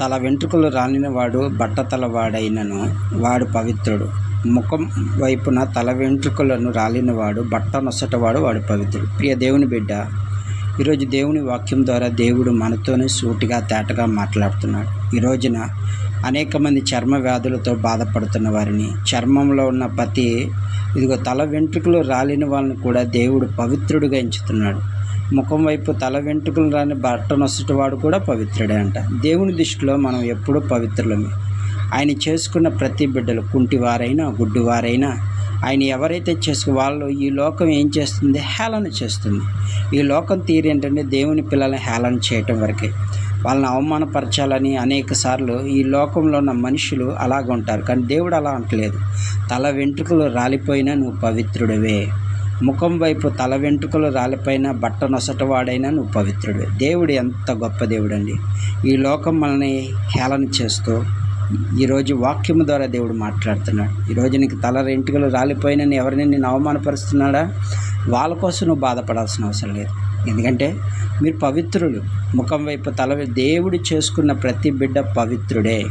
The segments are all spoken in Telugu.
తల వెంట్రుకలు రాలినవాడు బట్టతలవాడైనను వాడు పవిత్రుడు. ముఖం వైపున తల వెంట్రుకలను రాలినవాడు బట్ట నొసటవాడు వాడు పవిత్రుడు. ప్రియ దేవుని బిడ్డ ఈరోజు దేవుని వాక్యం ద్వారా దేవుడు మనతోనే సూటిగా తేటగా మాట్లాడుతున్నాడు. ఈ రోజున అనేక మంది చర్మ వ్యాధులతో బాధపడుతున్న వారిని చర్మంలో ఉన్న ప్రతి ఇదిగో తల వెంట్రుకలు రాలిన వాళ్ళని కూడా దేవుడు పవిత్రుడిగా ఎంచుతున్నాడు. ముఖం వైపు తల వెంట్రుకలు రాని బట్ట నొసటివాడు కూడా పవిత్రుడే అంట. దేవుని దృష్టిలో మనం ఎప్పుడూ పవిత్రులమే. ఆయన చేసుకున్న ప్రతి బిడ్డలు కుంటివారైనా గుడ్డివారైనా ఆయన ఎవరైతే చేసుకు వాళ్ళు ఈ లోకం ఏం చేస్తుంది? హేళన చేస్తుంది. ఈ లోకం తీరు ఏంటంటే దేవుని పిల్లల్ని హేళన చేయటం వరకే. వాళ్ళని అవమానపరచాలని అనేక సార్లు ఈ లోకంలో ఉన్న మనుషులు అలాగ ఉంటారు కానీ దేవుడు అలా అంటలేదు. తల వెంట్రుకలు రాలిపోయినా నువ్వు పవిత్రుడివే. ముఖం వైపు తల వెంట్రుకలు రాలిపోయిన బట్ట నొసటవాడైనా నువ్వు పవిత్రుడు దేవుడు ఎంత గొప్ప దేవుడు అండి ఈ లోకం మనల్ని హేళన చేస్తూ ఈరోజు వాక్యము ద్వారా దేవుడు మాట్లాడుతున్నాడు. ఈరోజు నీకు తల వెంట్రుకలు రాలిపోయిన ఎవరిని నేను అవమానపరుస్తున్నాడా? వాళ్ళ కోసం నువ్వు బాధపడాల్సిన అవసరం లేదు. ఎందుకంటే మీరు పవిత్రులు. ముఖం వైపు తల దేవుడు చేసుకున్న ప్రతి బిడ్డ పవిత్రుడే.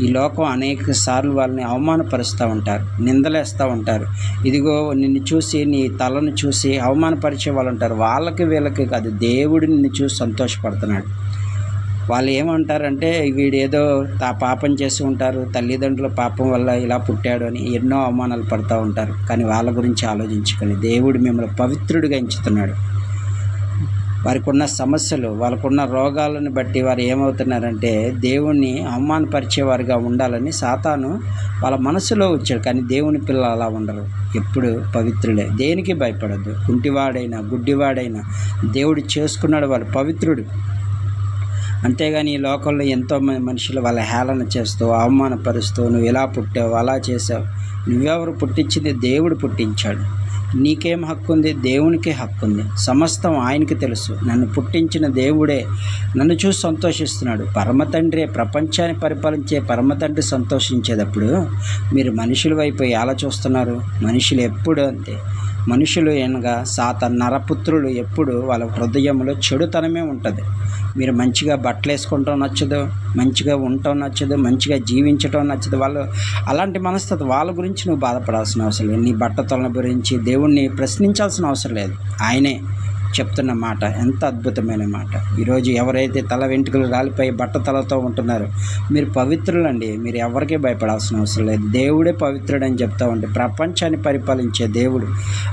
ఈ లోకం అనేక సార్లు వాళ్ళని అవమానపరుస్తూ ఉంటారు నిందలేస్తూ ఉంటారు. ఇదిగో నిన్ను చూసి నీ తలను చూసి అవమానపరిచే వాళ్ళు ఉంటారు. వాళ్ళకి వీళ్ళకి కాదు దేవుడు నిన్ను చూసి సంతోషపడుతున్నాడు. వాళ్ళు ఏమంటారంటే వీడేదో తా పాపం చేసి ఉంటారు తల్లిదండ్రుల పాపం వల్ల ఇలా పుట్టాడు అని ఎన్నో అవమానాలు పడుతూ ఉంటారు. కానీ వాళ్ళ గురించి ఆలోచించుకొని దేవుడు మిమ్మల్ని పవిత్రుడిగా ఎంచుతున్నాడు. వారికి ఉన్న సమస్యలు వాళ్ళకున్న రోగాలను బట్టి వారు ఏమవుతున్నారంటే దేవుణ్ణి అవమానపరిచేవారుగా ఉండాలని సాతాను వాళ్ళ మనసులో వచ్చాడు. కానీ దేవుని పిల్లలు అలా ఉండరు. ఎప్పుడు పవిత్రులే. దేనికి భయపడద్దు? కుంటివాడైనా గుడ్డివాడైనా దేవుడు చేసుకున్నాడు వాళ్ళు పవిత్రుడు. అంతేగాని ఈ లోకంలో ఎంతో మనుషులు వాళ్ళ హేళన చేస్తూ అవమానపరుస్తూ నువ్వు ఇలా పుట్టావు? అలా చేసావు? నువ్వెవరు పుట్టించింది? దేవుడు పుట్టించాడు. నీకేం హక్కు ఉంది దేవునికి హక్కు ఉంది సమస్తం ఆయనకి తెలుసు. నన్ను పుట్టించిన దేవుడే నన్ను చూసి సంతోషిస్తున్నాడు. పరమతండ్రే ప్రపంచాన్ని పరిపాలించే పరమతండ్రి సంతోషించేటప్పుడు మీరు మనుషుల వైపు ఎలా చూస్తున్నారు? మనుషులు ఎప్పుడు అంతే. మనుషులు అనగా సాత నరపుత్రులు ఎప్పుడు వాళ్ళ హృదయంలో చెడుతనమే ఉంటుంది. మీరు మంచిగా బట్టలు వేసుకుంటాం నచ్చదు మంచిగా ఉండటం నచ్చదు మంచిగా జీవించటం నచ్చదు వాళ్ళు అలాంటి మనస్తత్వం వాళ్ళ గురించి నువ్వు బాధపడాల్సిన అవసరం లేదు. నీ బట్టతలన గురించి దేవుణ్ణి ప్రశ్నించాల్సిన అవసరం లేదు. ఆయనే చెప్తున్న మాట ఎంత అద్భుతమైన మాట. ఈరోజు ఎవరైతే తల వెంట్రుకలు రాలిపోయి బట్ట తలతో ఉంటున్నారో మీరు పవిత్రులండి. మీరు ఎవరికీ భయపడాల్సిన అవసరం లేదు. దేవుడే పవిత్రుడని చెప్తా ఉంటే ప్రపంచాన్ని పరిపాలించే దేవుడు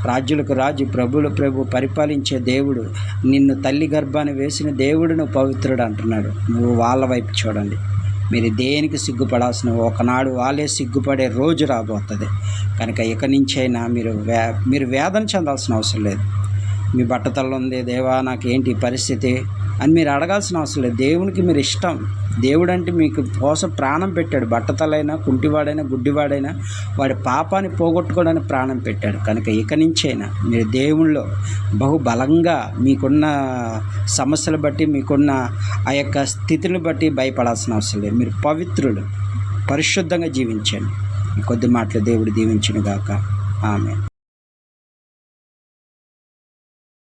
రాజులకు రాజు ప్రభులు ప్రభు పరిపాలించే దేవుడు నిన్ను తల్లి గర్భాన్ని వేసిన దేవుడు నువ్వు పవిత్రుడు అంటున్నాడు. నువ్వు వాళ్ళ వైపు చూడండి. మీరు దేనికి సిగ్గుపడాల్సిన ఒకనాడు వాళ్ళే సిగ్గుపడే రోజు రాబోతుంది. కనుక ఇక నుంచైనా మీరు వే మీరు వేదన చెందాల్సిన అవసరం లేదు. మీ బట్టతల్లో ఉంది దేవా నాకు ఏంటి పరిస్థితి అని మీరు అడగాల్సిన అవసరం లేదు. దేవునికి మీరు ఇష్టం. దేవుడు అంటే మీకు కోసం ప్రాణం పెట్టాడు. బట్టతలైనా కుంటివాడైనా గుడ్డివాడైనా వాడి పాపాన్ని పోగొట్టుకోవడానికి ప్రాణం పెట్టాడు. కనుక ఇక నుంచైనా మీరు దేవుళ్ళో బహుబలంగా మీకున్న సమస్యలు బట్టి మీకున్న ఆ యొక్క స్థితిని బట్టి భయపడాల్సిన అవసరం లేదు. మీరు పవిత్రులు పరిశుద్ధంగా జీవించండి. కొద్ది మాటలు దేవుడు దీవించును గాక ఆమె